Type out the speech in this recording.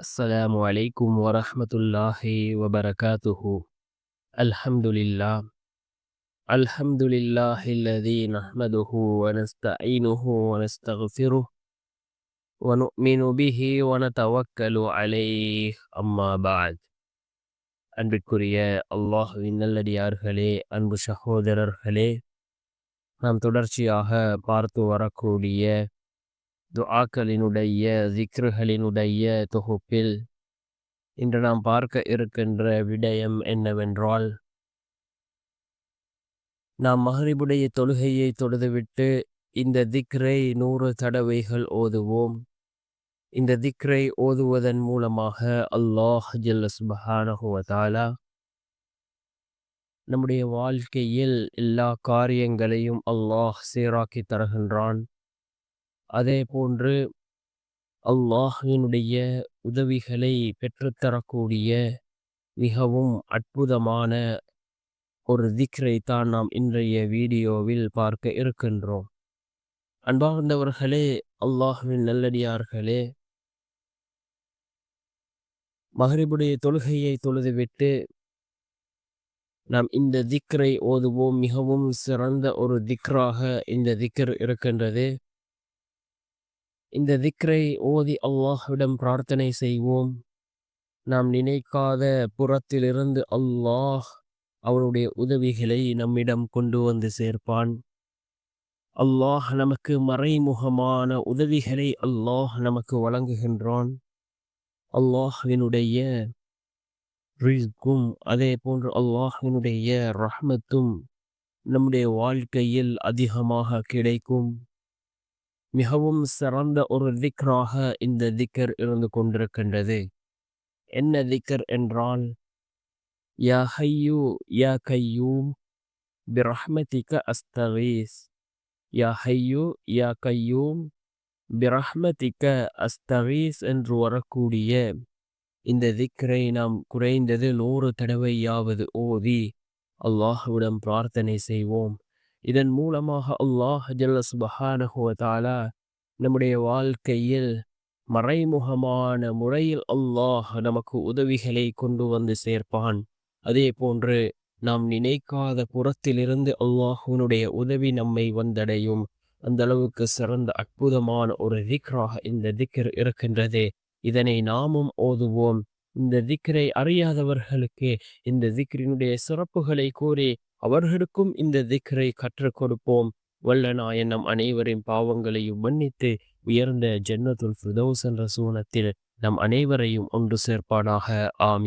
السلام عليكم ورحمة الله وبركاته الحمد لله الحمد لله الذي نحمده ونستعينه ونستغفره ونؤمن به ونتوكل عليه أما بعد அன்பிற்குரிய அல்லாஹுவின் நல்லடியார்களே அன்பு சகோதரர்களே நாம் தொடர்ச்சியாக பார்த்து வரக்கூடிய துஆக்களினுடைய ஜிக்ருகளினுடைய தொகுப்பில் இன்று நாம் பார்க்க இருக்கின்ற விடயம் என்னவென்றால் நாம் மகரிபுடைய தொழுகையை தொழுதுவிட்டு இந்த திக்ரை நூறு தடவைகள் ஓதுவோம். இந்த திக்ரை ஓதுவதன் மூலமாக அல்லாஹ் ஜல்ல நம்முடைய வாழ்க்கையில் எல்லா காரியங்களையும் அல்லாஹ் சீராக்கி தருகின்றான். அதே போன்று அல்லாஹினுடைய உதவிகளை பெற்றுத்தரக்கூடிய மிகவும் அற்புதமான ஒரு திக்ரை தான் நாம் இன்றைய வீடியோவில் பார்க்க இருக்கின்றோம். அன்பார்ந்தவர்களே அல்லாஹுவின் நல்லடியார்களே மகரிபுடைய தொழுகையை தொழுதுவிட்டு நாம் இந்த திக்ரை ஓதுவோம். மிகவும் சிறந்த ஒரு திக்ராக இந்த திக்ர் இருக்கின்றது. இந்த திக்ரை ஓதி அல்லாஹ்விடம் பிரார்த்தனை செய்வோம். நாம் நினைக்காத புறத்திலிருந்து அல்லாஹ் அவனுடைய உதவிகளை நம்மிடம் கொண்டு வந்து சேர்ப்பான். அல்லாஹ் நமக்கு மறைமுகமான உதவிகளை அல்லாஹ் நமக்கு வழங்குகின்றான். அல்லாஹ்வினுடைய ரிஸ்கும் அதே போன்று அல்லாஹ்வினுடைய ரஹ்மத்தும் நம்முடைய வாழ்க்கையில் அதிகமாக கிடைக்கும். மிகவும் சிறந்த ஒரு திக்ராக இந்த திக்கர் இருந்து கொண்டிருக்கின்றது. என்ன திக்கர் என்றால் யா ஹையூ யா கையூம் பிரஹ்மதிக அஸ்தகீஸ் யா ஹையூ யா கையூம் பிரஹ்மதிக அஸ்தகீஸ் என்று வரக்கூடிய இந்த திக்கரை நாம் குறைந்தது நூறு தடவையாவது ஓதி அல்லாஹுவிடம் பிரார்த்தனை செய்வோம். இதன் மூலமாக அல்லாஹ் ஜல்ல சுபஹானஹுவதாலா நம்முடைய வாழ்க்கையில் மறைமுகமான முறையில் அல்லாஹ் நமக்கு உதவிகளை கொண்டு வந்து சேர்ப்பான். அதே போன்று நாம் நினைக்காத புறத்திலிருந்து அல்லாஹுனுடைய உதவி நம்மை வந்தடையும். அந்த அளவுக்கு சிறந்த அற்புதமான ஒரு திக்ராக இந்த திக்ர் இருக்கின்றது. இதனை நாமும் ஓதுவோம். இந்த திக்ரை அறியாதவர்களுக்கு இந்த திக்ரினுடைய சிறப்புகளை கூறி அவர்களுக்கும் இந்த திக்ரை கற்றுக் கொடுப்போம். வல்ல நாயன் நம் அனைவரின் பாவங்களையும் மன்னித்து உயர்ந்த ஜன்னத்துல் ஃபிரதோஸ் என்ற சூனத்தில் நம் அனைவரையும் ஒன்று சேர்ப்பானாக. ஆமி